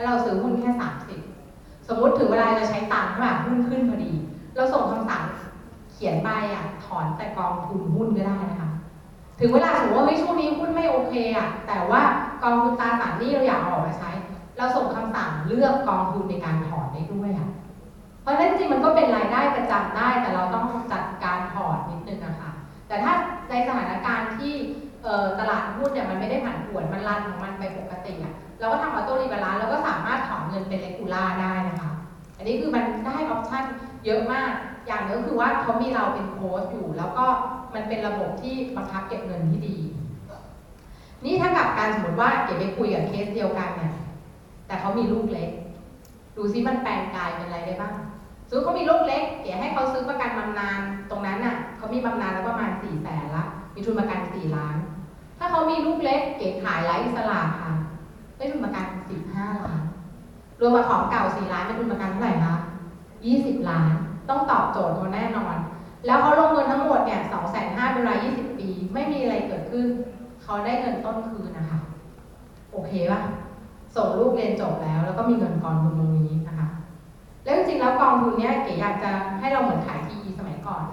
แล้วเราซื้อหุ้นแค่สามสิบสมมติถึงเวลาจะใช้ตังค์แบบหุ้นขึ้นพอดี เราส่งคำสั่งเขียนใบอะถอนแต่กองทุนหุ้นก็ได้นะคะ ถึงเวลาสมมติว่าเฮ้ยช่วงนี้หุ้นไม่โอเคอะแต่ว่ากองทุนตราสารหนี้เราอยากออกมาใช้ เราส่งคำสั่งเลือกกองทุนในการถอนได้ด้วยอะเพราะฉะนั้นจริงมันก็เป็นรายได้ประจำได้ แต่เราต้องจัดการถอนนิดนึงนะคะ แต่ถ้าในสถานการณ์ที่ตลาดหุ้นเนี่ยมันไม่ได้ผันผวนมันรันของมันไปปกติอะ เราก็ทำออโต้รีบาลานซ์แล้วก็สามารถถอนเงินเป็นเลกูล่าได้นะคะ อันนี้คือมันได้ออปชั่นเยอะมาก อย่างนึงคือว่าเขามีเราเป็นโค้ชอยู่ แล้วก็มันเป็นระบบที่บังคับเก็บเงินที่ดี นี่ถ้ากับการสมมติว่าเก๋ไปคุยกับเคสเดียวกันเนี่ยแต่เขามีลูกเล็ก ดูซิมันแปลงกายเป็นอะไรได้บ้างสมมติเขามีลูกเล็ก เก๋ให้เขาซื้อประกันบำนาญตรงนั้นน่ะเขามีบำนาญแล้วประมาณสี่แสนละ มีทุนประกันสี่ล้าน ถ้าเขามีลูกเล็ก เก๋ขายไร้อิสระค่ะ ได้ทุนประกันสิบห้าล้าน รวมกับของเก่าสี่ล้านเป็นทุนประกันเท่าไหร่คะยี่สิบล้าน ต้องตอบโจทย์เขาแน่นอน แล้วเขาลงเงินทั้งหมดเนี่ยสองแสนห้าเป็นเวลายี่สิบปี ไม่มีอะไรเกิดขึ้น เขาได้เงินต้นคืนนะคะ โอเคป่ะ ส่งลูกเรียนจบแล้ว แล้วก็มีเงินกองทุนตรงนี้นะคะ แล้วจริงๆแล้วกองทุนเนี้ยเก๋อยากจะให้เราเหมือนขายทีสมัยก่อน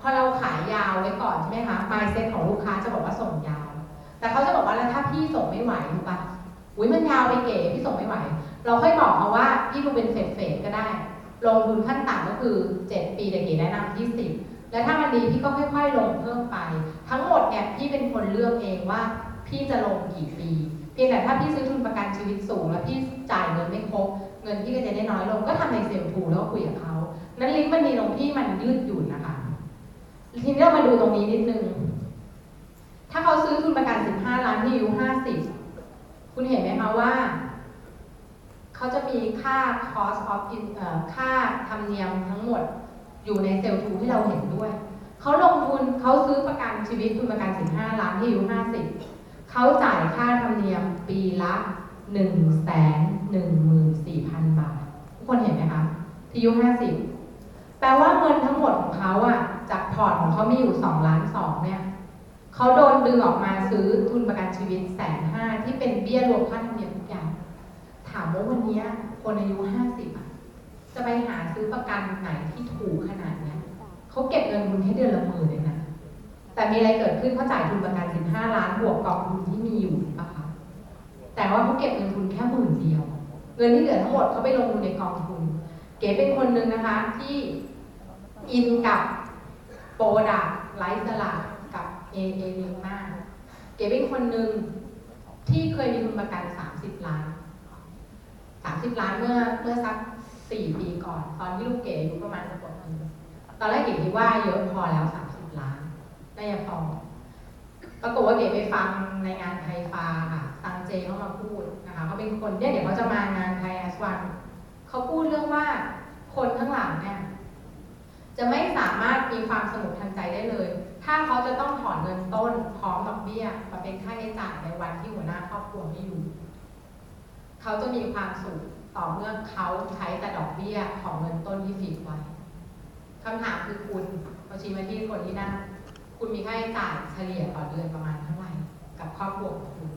พอเราขายยาวไว้ก่อนใช่ไหมคะ mindset ของลูกค้าจะบอกว่าส่งยาว แต่เขาจะบอกว่าแล้วถ้าพี่ส่งไม่ไหวถูกปะ อุ้ยมันยาวไปเก๋พี่ส่งไม่ไหว เราค่อยบอกเขาว่าพี่ดูเป็นเฟสเฟสก็ได้ ลงทุนขั้นต่ำก็คือ 7 ปีแต่เก๋แนะนำที่10แล้วถ้ามันดีพี่ก็ค่อย ๆ ลงเพิ่มไป ทั้งหมดเนี่ยพี่เป็นคนเลือกเองว่าพี่จะลงกี่ปี เพียงแต่ถ้าพี่ซื้อทุนประกันชีวิตสูง แล้วพี่จ่ายเงินไม่ครบเงินพี่ก็จะได้น้อยลงก็ทำในเซลล์ทูแล้วก็คุยกับเขานั้นลิงก์มันดีตรงที่มันยืดหยุ่นนะคะทีนี้เรามาดูตรงนี้นิดนึงถ้าเขาซื้อทุนประกัน 15 ล้านที่อายุ50 คุณเห็นไหมคะว่า เขาจะมีค่า cost of in เอ่อค่าธรรมเนียมทั้งหมดอยู่ในเซลล์ทูที่เราเห็นด้วย เขาลงทุนเขาซื้อประกันชีวิตทุนประกัน 15 ล้านที่อายุ 50 เขาจ่ายค่าธรรมเนียมปีละ 1 1 4 0 0 0 บาท ทุกคนเห็นไหมคะที่อายุ 50 แปลว่าเงินทั้งหมดของเขาอะจากพอร์ตของเขามีอยู่ 2 ล้าน2เนี่ย เขาโดนดึงออกมาซื้อทุนประกันชีวิตแสนห้าที่เป็นเบี้ยรวมค่าธรรมเนียมทุกอย่าง ถามว่าวันนี้คนอายุ50อะจะไปหาซื้อประกันไหนที่ถูกขนาดเนี้ยเขาเก็บเงินคุณแค่เดือนละหมื่นเองนะแต่มีอะไรเกิดขึ้นเขาจ่ายทุนประกัน15ล้านบวกกองทุนที่มีอยู่ปล่าคะแต่ว่าเขาเก็บเงินทุนแค่หมื่นเดียว เงินที่เหลือทั้งหมดเขาไปลงทุนในกองทุน เก๋เป็นคนหนึ่งนะคะที่อินกับโปรดักไลฟ์สลัด กับเอเอลิงมาก เก๋เป็นคนหนึ่งที่เคยมีทุนประกัน 30 ล้าน 30 ล้านเมื่อเมื่อสัก 4 ปีก่อน ตอนที่ลูกเก๋อายุประมาณสักขวบหนึงตอนแรกเก๋คิดว่าเยอะพอแล้ว 30 ล้านน่าจะพอปรากฏว่าเก๋ไปฟังในงานไทยฟาค่ะตังเจเขามาพูดนะคะเขาเป็นคนเนี่ยเดี๋ยวเขาจะมางานไทยแอสวันเขาพูดเรื่องว่าคนข้างหลังเนี่ยจะไม่สามารถมีความสงบทางใจได้เลย ถ้าเขาจะต้องถอนเงินต้นพร้อมดอกเบี้ยมาเป็นค่าใช้จ่ายในวันที่หัวหน้าครอบครัวไม่อยู่ เขาจะมีความสุขต่อเมื่อเขาใช้แต่ดอกเบี้ยของเงินต้นที่ฟิกไว้คำถามคือคุณเขาชี้มาที่คนที่นั่งคุณมีค่าใช้จ่ายเฉลี่ยต่อเดือนประมาณเท่าไหร่กับครอบครัวของคุณ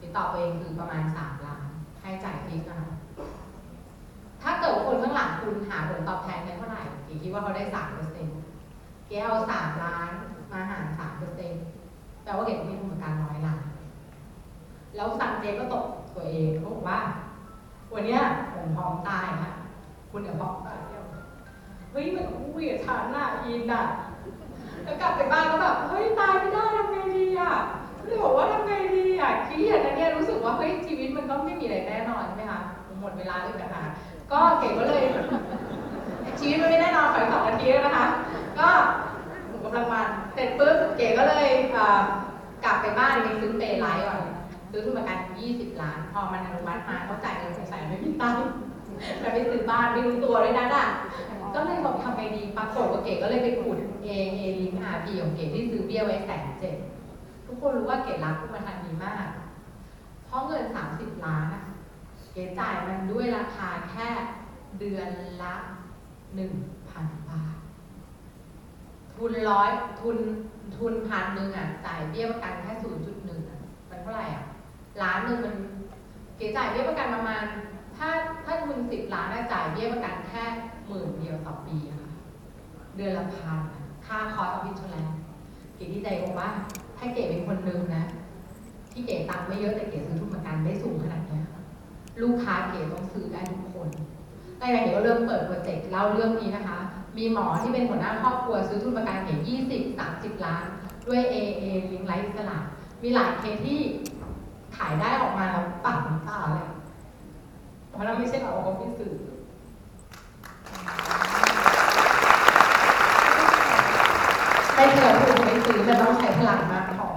ติดต่อบตัวเองคือประมาณสามล้านค่าใช้จ่ายฟิกนะคะถ้าเกิดคนข้างหลังคุณหาผลตอบแทนได้เท่าไหร่เก๋คิดว่าเขาได้สามเปอร์เซ็นต์เก๋เอาสามล้าน มาหารสามเปอร์เซ็นต์แปลว่าเก๋มีทุนประกันร้อยล้านแล้วสังเจก็ตกตัวเองเขาบอกว่า วันเนี้ยผมพร้อมตายค่ะคุณเดี๋ยวพร้อมตายเดียวเฮ้ยมันคุยกับฉันน่ะอินอะแล้วกลับไปบ้านก็แบบเฮ้ยตายไม่ได้ทำไงดีอะเลยบอกว่าทำไงดีอะเครียดนะเนี่ยรู้สึกว่าเฮ้ยชีวิตมันก็ไม่มีอะไรแน่นอนใช่ไหมคะหมดเวลาเลยนะคะก็เก๋ก็เลยชีวิตมันไม่แน่นอนขออีกสองนาทีแล้วนะคะ ก็ กำลังมันเสร็จปุ๊บเก๋ก็เลยกลับไปบ้านไปซื้อเปย์ไลท์ก่อน ซื้อทุนประกัน 20 ล้าน พอมันอนุมัติมาเขาจ่ายเงินสงสัยไม่มีตังค์จะไปซื้อบ้านไม่รู้ตัวด้วยนะอะก็เลยบอกทำไงดีปรากฏว่าเก๋ก็เลยไปขุดเอเอลิงอาพีของเก๋ที่ซื้อเบี้ยไว้แสนเจ็ดทุกคนรู้ว่าเก๋รักผู้มาทันดีมาก เพราะเงิน 30 ล้านเก๋จ่ายมันด้วยราคาแค่เดือนละ 1,000 บาท ทุนร้อยทุนทุนพันหนึ่งอะจ่ายเบี้ยประกันแค่0.1อะมันเท่าไหร่อะล้านหนึ่งมันเก๋จ่ายเบี้ยประกันประมาณ ถ้าถ้าทุนสิบล้านน่ะจ่ายเบี้ยประกันแค่หมื่นเดียวต่อปีค่ะเดือนละพันค่าคอร์สออฟฟิศชแลนเก๋ดีใจบอกว่า ถ้าเก๋เป็นคนหนึ่งนะ ที่เก๋ตังค์ไม่เยอะแต่เก๋ซื้อทุนประกันได้สูงขนาดนี้ลูกค้าเก๋ต้องซื้อได้ทุกคนแต่เก๋ก็เริ่มเปิดโปรเจกต์เล่าเรื่องนี้นะคะ มีหมอที่เป็นหัวหน้าครอบครัวซื้อทุนประกันเก๋ยี่สิบสามสิบล้าน ด้วย AA ลิงไลท์สลามีหลายเคสที่ขายได้ออกมาแล้วปากน้ำตาเลยเพราะเราไม่ใช่เราเขาพิสื่อไม่เกิดถูกไม่ซื้อจะต้องใช้พลังมากพอ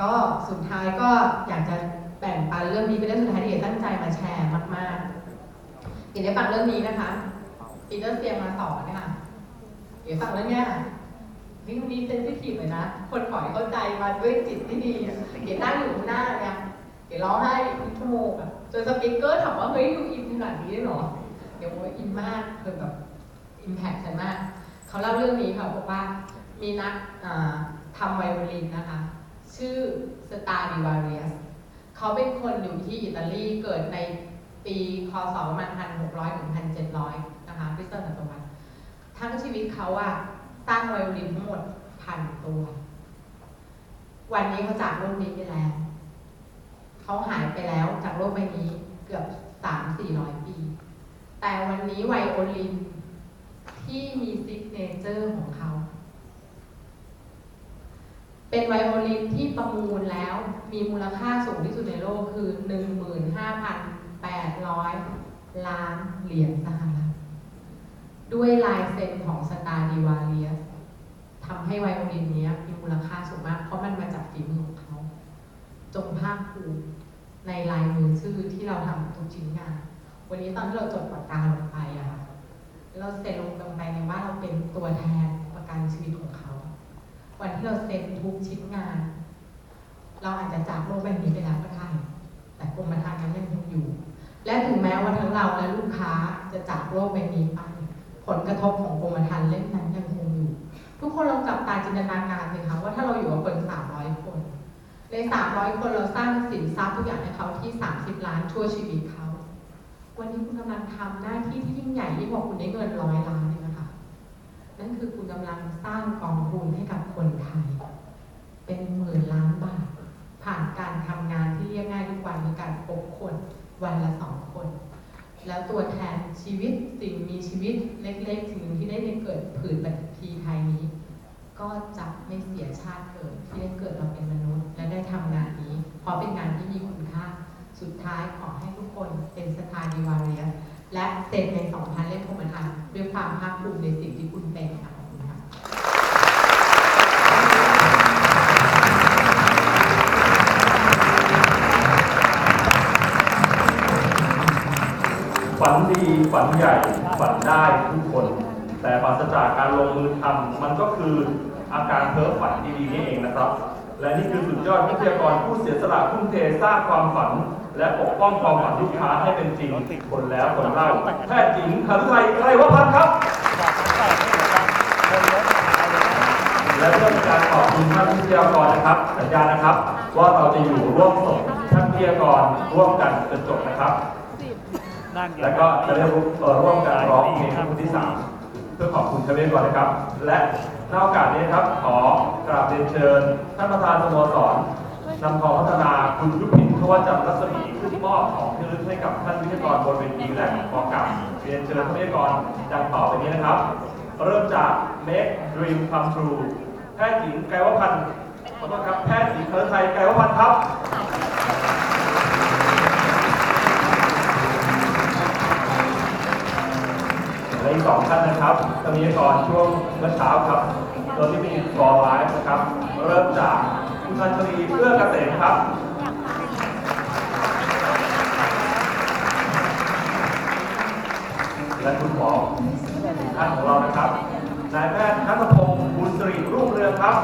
ก็สุดท้ายก็อยากจะแบ่งปันเรื่องนี้เป็นเรื่องสุดท้ายที่เอ๋ตั้งใจมาแชร์มากๆเดี๋ยวได้ฟังเรื่องนี้นะคะ ปีเตอร์เซียมมาสอนนะคะเดี๋ยวฟังเรื่องเนี้ยนี่วันนี้เซนซิทีฟเลยนะ คนขอให้เข้าใจมาด้วยจิตที่ดีเดี๋ยวนั่งอยู่หน้าเนี่ยเดี๋ยวร้องไห้เป็นชั่วโมงอะจนสปิเกอร์ถามว่าเฮ้ยยูอินขนาดนี้ได้หรอเดี๋ยวโอ้ยอินมากคือแบบอิมแพคฉันมาก เขาเล่าเรื่องนี้ค่ะบอกว่ามีนักทำไวโอลินนะคะ ชื่อสตาร์ดิวาเรียสเขาเป็นคนอยู่ที่อิตาลีเกิดในปีคศประมาณ ทั้งชีวิตเขาอะสร้งไวโอลินทั้งหมดพันตัว วันนี้เขาจากโลกนี้ไปแล้ว เขาหายไปแล้วจากโลกใบนี้เกือบสามสี่ร้อยปี แต่วันนี้ไวโอลินที่มีซิกเนเจอร์ของเขา เป็นไวโอลินที่ประมูลแล้วมีมูลค่าสูงที่สุดในโลกคือ 15,800 ล้านเหรียญสหรัฐ ด้วยลายเซ็นของสตาร์ดิวาเลียสทำให้ไวโอลินเนี้ยมีมูลค่าสูงมากเพราะมันมาจากฝีมือของเขา จงภาคภูมิในลายมือชื่อที่เราทำทุกชิ้นงาน วันนี้ตอนที่เราจดปากกาลงไปอะค่ะเราเซ็นลงไปในว่าเราเป็นตัวแทนประกันชีวิตของเขา วันที่เราเซ็นทุกชิ้นงาน เราอาจจะจากโลกใบนี้ไปแล้วก็ได้แต่กรมธรรม์นั้นยังคงอยู่ และถึงแม้ว่าทั้งเราและลูกค้าจะจากโลกใบนี้ไป ผลกระทบของกรมธรรม์เล่มนั้นยังคงอยู่ ทุกคนลองจับตาจินตนาการสิคะว่าถ้าเราอยู่กับคน300 คน ใน 300 คนเราสร้างสินทรัพย์ทุกอย่างให้เขาที่ 30 ล้านชั่วชีวิตเขา วันนี้คุณกำลังทำหน้าที่ที่ยิ่งใหญ่ยิ่งกว่าคุณได้เงินร้อยล้านเลยนะคะ นั่นคือคุณกำลังสร้างกองทุนให้กับคนไทย เป็นหมื่นล้านบาท ผ่านการทำงานที่เรียกง่ายทุกวันคือการพบคนวันละสองคน แล้วตัวแทนชีวิตสิ่งมีชีวิตเล็กๆถึงที่ได้เกิดผืนปฏิทีไทยนี้ ก็จะไม่เสียชาติเกิดที่ได้เกิดมาเป็นมนุษย์ และได้ทำงานนี้ เพราะเป็นงานที่มีคุณค่า สุดท้ายขอให้ทุกคนเป็นสถานีวาเรียและเซ็นในสองพันเล่มพรมทานด้วยความภาคภูมิในสิ่งที่คุณเป็นค่ะ ฝันใหญ่ฝันได้ทุกคน แต่ปราศจากการลงมือทำมันก็คืออาการเพ้อฝันดีๆนี่เองนะครับ และนี่คือสุดยอดวิทยากรผู้เสียสละทุ่มเทสร้างความฝัน และปกป้องความฝันลูกค้าให้เป็นจริงคนแล้วคนเล่าแพทย์หญิงคารุไทยไกรวพันธ์ครับและเพื่อการขอบคุณท่านวิทยากรนะครับสัญญานะครับ ว่าเราจะอยู่ร่วมส่งท่านวิทยากรร่วมกันจนจบนะครับ แล้วก็จะได้ร่วมกันร้องเพลงคนที่สามเพื่อขอบคุณท่านวิทยากรนะครับ และในโอกาสนี้นะครับขอกราบเรียนเชิญ ท่านประธานสโมสรนำทองพัฒนาคุณยุพินทวจันทร์รัศมีขึ้นมอบของที่ระลึกให้กับท่านวิทยากรบนเวทีและขอกราบเรียนเชิญท่านวิทยากรดังต่อไปนี้นะครับ เริ่มจาก Make Dream Come True แพทย์หญิงไกรวพันธ์ขอโทษครับแพทย์หญิงเครือไทยไกรวพันธ์ครับ อีกสองท่านนะครับธนิยกรช่วงเมื่อเช้าครับโดยที่มีรอไลฟ์นะครับ เริ่มจากคุณพันธรีเพื่อเกษมครับและคุณหมอท่านของเรานะครับนายแพทย์นัทพงศ์บุญสิริรุ่งเรืองครับ